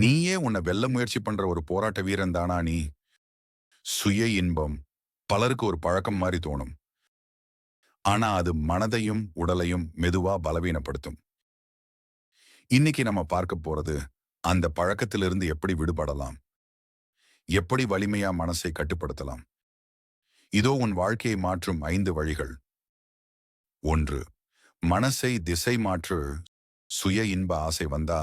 நீயே உன்னை வெல்ல முயற்சி பண்ற ஒரு போராட்ட வீரன் தானா நீ? சுய இன்பம். பலருக்கு ஒரு பழக்கம் மாதிரி தோணும். ஆனா அது மனதையும் உடலையும் மெதுவா பலவீனப்படுத்தும். இன்னைக்கு நம்ம பார்க்க போறது அந்த பழக்கத்திலிருந்து எப்படி விடுபடலாம்? எப்படி வலிமையா மனசை கட்டுப்படுத்தலாம்? இதோ உன் வாழ்க்கையை மாற்றும் ஐந்து வழிகள். ஒன்று மனசை திசை மாற்று. சுய இன்ப ஆசை வந்தா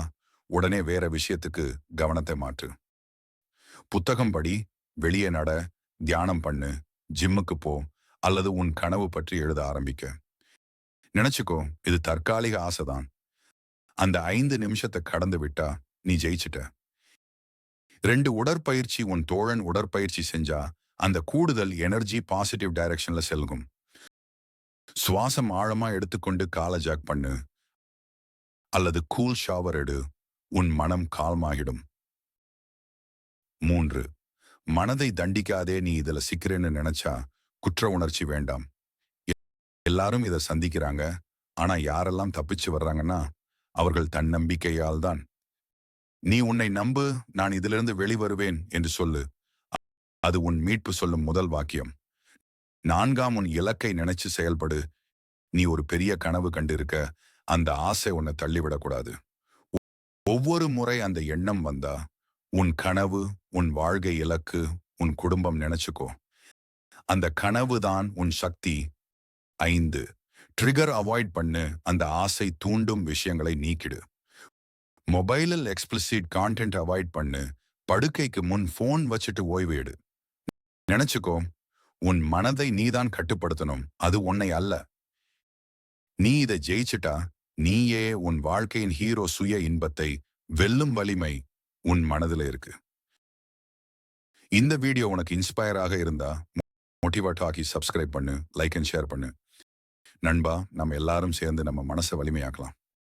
உடனே வேற விஷயத்துக்கு கவனத்தை மாற்று. புத்தகம் படி வெளியே நட தியானம் பண்ணு ஜிம்முக்கு போ அல்லது உன் கனவு பற்றி எழுத ஆரம்பிக்க. நினைச்சுக்கோ இது தற்காலிக ஆசைதான். அந்த ஐந்து நிமிஷத்தை கடந்து விட்டா நீ ஜெயிச்சிட்ட. ரெண்டு உடற்பயிற்சி உன் தோழன் உடற்பயிற்சி செஞ்சா அந்த கூடுதல் எனர்ஜி பாசிட்டிவ் டைரக்ஷன்ல செல்கும். சுவாசம் ஆழமா எடுத்துக்கொண்டு காலை ஜாக் பண்ணு. அல்லது கூல் ஷாவர் எடு. உன் மனம் கால்மாகிடும். மூன்று. மனதை தண்டிக்காதே நீ இதுல சிக்கிறேன்னு நினைச்சா குற்ற உணர்ச்சி வேண்டாம். எல்லாரும் இதை சந்திக்கிறாங்க. ஆனா யாரெல்லாம் தப்பிச்சு வர்றாங்கன்னா அவர்கள் தன்னம்பிக்கையால் தான். நீ உன்னை நம்பு நான் இதிலிருந்து வெளிவருவேன் என்று சொல்லு. அது உன் மீட்பு சொல்லும் முதல் வாக்கியம். நான்காம் உன் இலக்கை நினைச்சு செயல்படு. நீ ஒரு பெரிய கனவு கண்டிருக்க அந்த ஆசை உன்னை தள்ளிவிடக்கூடாது. ஒவ்வொரு முறை அந்த எண்ணம் வந்தா உன் கனவு உன் வாழ்க்கை இலக்கு உன் குடும்பம் நினைச்சுக்கோ. அந்த கனவு தான் உன் சக்தி. ஐந்து ட்ரிகர் அவாய்ட் பண்ணு. அந்த ஆசை தூண்டும் விஷயங்களை நீக்கிடு. மொபைலில் எக்ஸ்பிளிசிட் கான்டென்ட் அவாய்ட் பண்ணு. படுக்கைக்கு முன் ஃபோன் வச்சுட்டு ஓய்வு எடு. நினைச்சுக்கோ உன் மனதை நீதான் கட்டுப்படுத்தணும். அது உன்னை அல்ல. நீ இதை ஜெயிச்சிட்டா நீயே உன் வாழ்க்கையின் ஹீரோ சுய இன்பத்தை வெல்லும் வலிமை உன் மனதில் இருக்கு. இந்த வீடியோ உனக்கு இன்ஸ்பயராக இருந்தா மோட்டிவேட் ஆக்கி சப்ஸ்கிரைப் பண்ணு லைக் அண்ட் ஷேர் பண்ணு. நண்பா நம்ம எல்லாரும் சேர்ந்து நம்ம மனசை வலிமையாக்கலாம்.